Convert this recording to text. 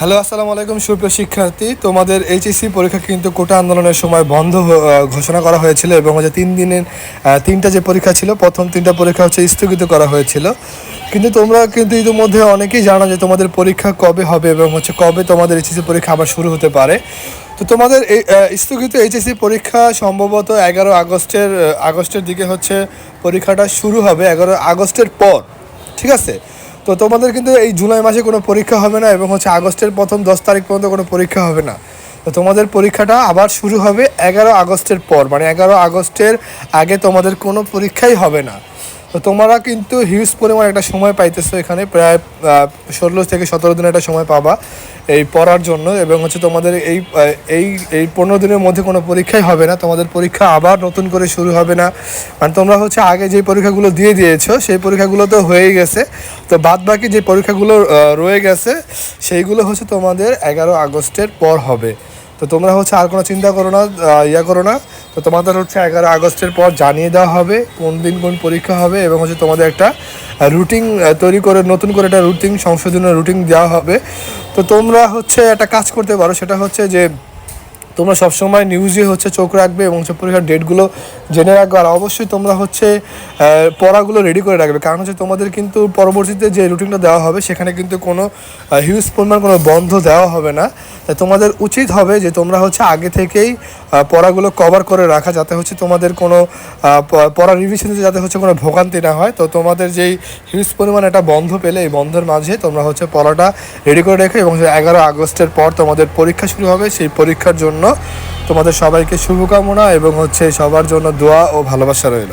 Hello, আসসালামু আলাইকুম, সুপ্রিয় শিক্ষার্থী। তোমাদের এইচএসসি পরীক্ষা কিন্তু কোটা আন্দোলনের সময় বন্ধ ঘোষণা করা হয়েছিল এবং হচ্ছে তিন দিনের তিনটা যে পরীক্ষা ছিল, প্রথম তিনটা পরীক্ষা হচ্ছে স্থগিত করা হয়েছিল। কিন্তু তোমরা কিন্তু ইতিমধ্যে অনেকেই জানো যে তোমাদের পরীক্ষা কবে হবে এবং হচ্ছে কবে তোমাদের এইচএসসি পরীক্ষা আবার শুরু হতে পারে। তো তোমাদের এই স্থগিত এইচএসসি পরীক্ষা সম্ভবত এগারো আগস্টের আগস্টের দিকে হচ্ছে পরীক্ষাটা শুরু হবে, এগারো আগস্টের পর। ঠিক আছে? তো তোমাদের কিন্তু এই জুলাই মাসে কোনো পরীক্ষা হবে না এবং হচ্ছে আগস্টের প্রথম দশ তারিখ পর্যন্ত কোনো পরীক্ষা হবে না। তো তোমাদের পরীক্ষাটা আবার শুরু হবে এগারো আগস্টের পর মানে এগারো আগস্টের আগে তোমাদের কোনো পরীক্ষাই হবে না। তো তোমরা কিন্তু হিউজ পরিমাণ একটা সময় পাইতেছো এখানে, প্রায় ষোলো থেকে সতেরো দিন একটা সময় পাবা। এই পড়ার জন্য এবং হচ্ছে তোমাদের এই এই এই পনেরো দিনের মধ্যে কোনো পরীক্ষাই হবে না, তোমাদের পরীক্ষা আবার নতুন করে শুরু হবে না। মানে তোমরা হচ্ছে আগে যে পরীক্ষাগুলো দিয়ে দিয়েছ, সেই পরীক্ষাগুলো তো হয়েই গেছে। তো বাদ বাকি যে পরীক্ষাগুলো রয়ে গেছে, সেইগুলো হচ্ছে তোমাদের এগারো আগস্টের পর হবে। তো তোমরা হচ্ছে আর কোনো চিন্তা করো না ইয়া করো না। তো তোমাদের হচ্ছে এগারো আগস্টের পর জানিয়ে দেওয়া হবে কোন দিন কোন পরীক্ষা হবে এবং হচ্ছে তোমাদের একটা রুটিন তৈরি করে, নতুন করে একটা রুটিন, সংশোধনের রুটিন দেওয়া হবে। তো তোমরা হচ্ছে একটা কাজ করতে পারো, সেটা হচ্ছে যে তোমরা সবসময় নিউজে হচ্ছে চোখ রাখবে এবং সব পরীক্ষার ডেটগুলো জেনে রাখবে আর অবশ্যই তোমরা হচ্ছে পড়াগুলো রেডি করে রাখবে। কারণ হচ্ছে তোমাদের কিন্তু পরবর্তীতে যে রুটিনটা দেওয়া হবে, সেখানে কিন্তু কোনো হিউজ পরিমাণ কোনো বন্ধ দেওয়া হবে না। তাই তোমাদের উচিত হবে যে তোমরা হচ্ছে আগে থেকেই পড়াগুলো কভার করে রাখা, যাতে হচ্ছে তোমাদের কোনো পড়া রিভিশনে যাতে হচ্ছে কোনো ভোগান্তি না হয়। তো তোমাদের যেই হিউজ পরিমাণ একটা বন্ধ পেলে, এই বন্ধের মাঝে তোমরা হচ্ছে পড়াটা রেডি করে রেখে, এবং এগারো আগস্টের পর তোমাদের পরীক্ষা শুরু হবে, সেই পরীক্ষার জন্য তোমাদের সবাইকে শুভকামনা এবং হচ্ছে সবার জন্য দোয়া ও ভালোবাসা রইল।